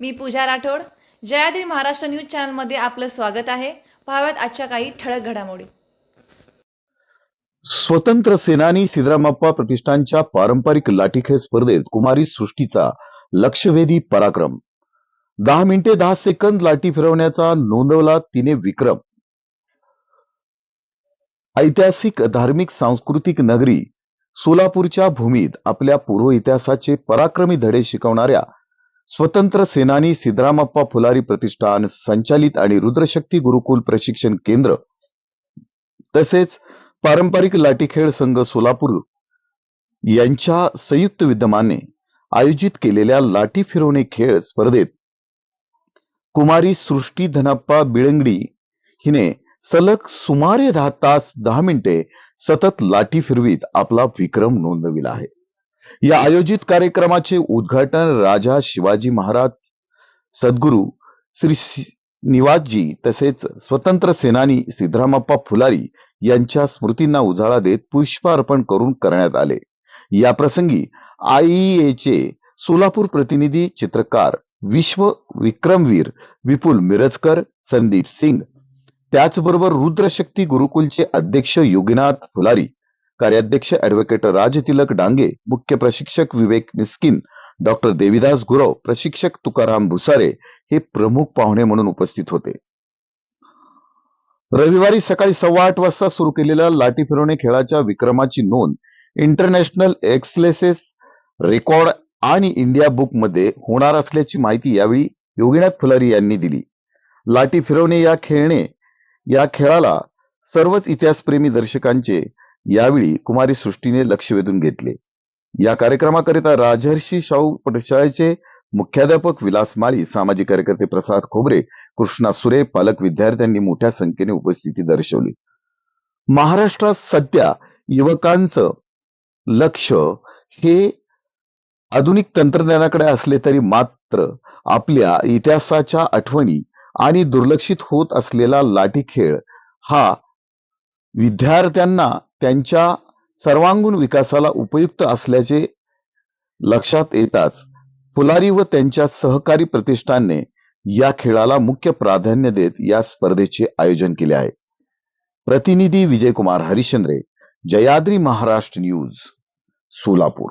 मी Pooja Rathod. Jayadri Maharashtra news चॅनलमध्ये आपलं स्वागत आहे. पाहाव्यात आजच्या काही ठळक घडामोडी. स्वतंत्र सेनानी सिद्धरामप्पा प्रतिष्ठानच्या पारंपरिक लाठीखेळ स्पर्धेत कुमारी सृष्टीचा लक्षवेधी पराक्रम. दहा मिनिटे दहा सेकंद लाठी फिरवण्याचा नोंदवला तिने विक्रम. ऐतिहासिक धार्मिक सांस्कृतिक नगरी सोलापूरच्या भूमीत आपल्या पूर्व इतिहासाचे पराक्रमी धडे शिकवणाऱ्या स्वतंत्र सेनानी सिद्धरामप्पा फुलारी प्रतिष्ठान संचालित आणि रुद्रशक्ती गुरुकुल प्रशिक्षण केंद्र तसेच पारंपरिक लाठीखेळ संघ सोलापूर यांच्या संयुक्त विद्यमाने आयोजित केलेल्या लाठी फिरवणे खेळ स्पर्धेत कुमारी सृष्टी धनप्पा बिळंगडी हिने सलग सुमारे दहा तास दहा मिनिटे सतत लाठी फिरवीत आपला विक्रम नोंदविला आहे. या आयोजित कार्यक्रमाचे उद्घाटन राजा शिवाजी महाराज सद्गुरू श्री निवासजी तसेच स्वतंत्र सेनानी सिद्धरामप्पा फुलारी यांच्या स्मृतींना उजाळा देत पुष्प अर्पण करून करण्यात आले. या प्रसंगी आयईएचे सोलापूर प्रतिनिधी चित्रकार विश्व विक्रमवीर विपुल मिरजकर संदीप सिंग त्याचबरोबर रुद्रशक्ती गुरुकुलचे अध्यक्ष योगीनाथ फुलारी कार्याध्यक्ष ऍडव्होकेट राजतिलक डांगे मुख्य प्रशिक्षक विवेक मिस्किन डॉक्टर देविदास गुरव प्रशिक्षक तुकाराम भुसारे हे प्रमुख पाहुणे म्हणून उपस्थित होते. रविवारी सकाळी सव्वा आठ वाजता सुरू केलेल्या लाठी फिरवणे खेळाच्या विक्रमाची नोंद इंटरनॅशनल एक्सलेसेस रेकॉर्ड आणि इंडिया बुकमध्ये होणार असल्याची माहिती यावेळी योगीनाथ फुलारी यांनी दिली. लाठी फिरवणे या खेळणे या खेळाला सर्वच इतिहासप्रेमी दर्शकांचे यावेळी कुमारी सृष्टीने लक्ष वेधून घेतले. या कार्यक्रमाकरिता राजहर्षी शाहू पटशाळेचे मुख्याध्यापक विलास माळी सामाजिक कार्यकर्ते प्रसाद खोबरे कृष्णा सुरे पालक विद्यार्थ्यांनी मोठ्या संख्येने उपस्थिती दर्शवली. महाराष्ट्रात सध्या युवकांचं लक्ष हे आधुनिक तंत्रज्ञानाकडे असले तरी मात्र आपल्या इतिहासाच्या आठवणी आणि दुर्लक्षित होत असलेला लाठी खेळ हा विद्यार्थ्यांना त्यांच्या सर्वांगीण विकासाला उपयुक्त असल्याचे लक्षात येताच फुलारी व त्यांच्या सहकारी प्रतिष्ठानने या खेळाला मुख्य प्राधान्य देत या स्पर्धेचे आयोजन केले आहे. प्रतिनिधी विजयकुमार हरिश्चंद्रे जयाद्री महाराष्ट्र न्यूज सोलापूर.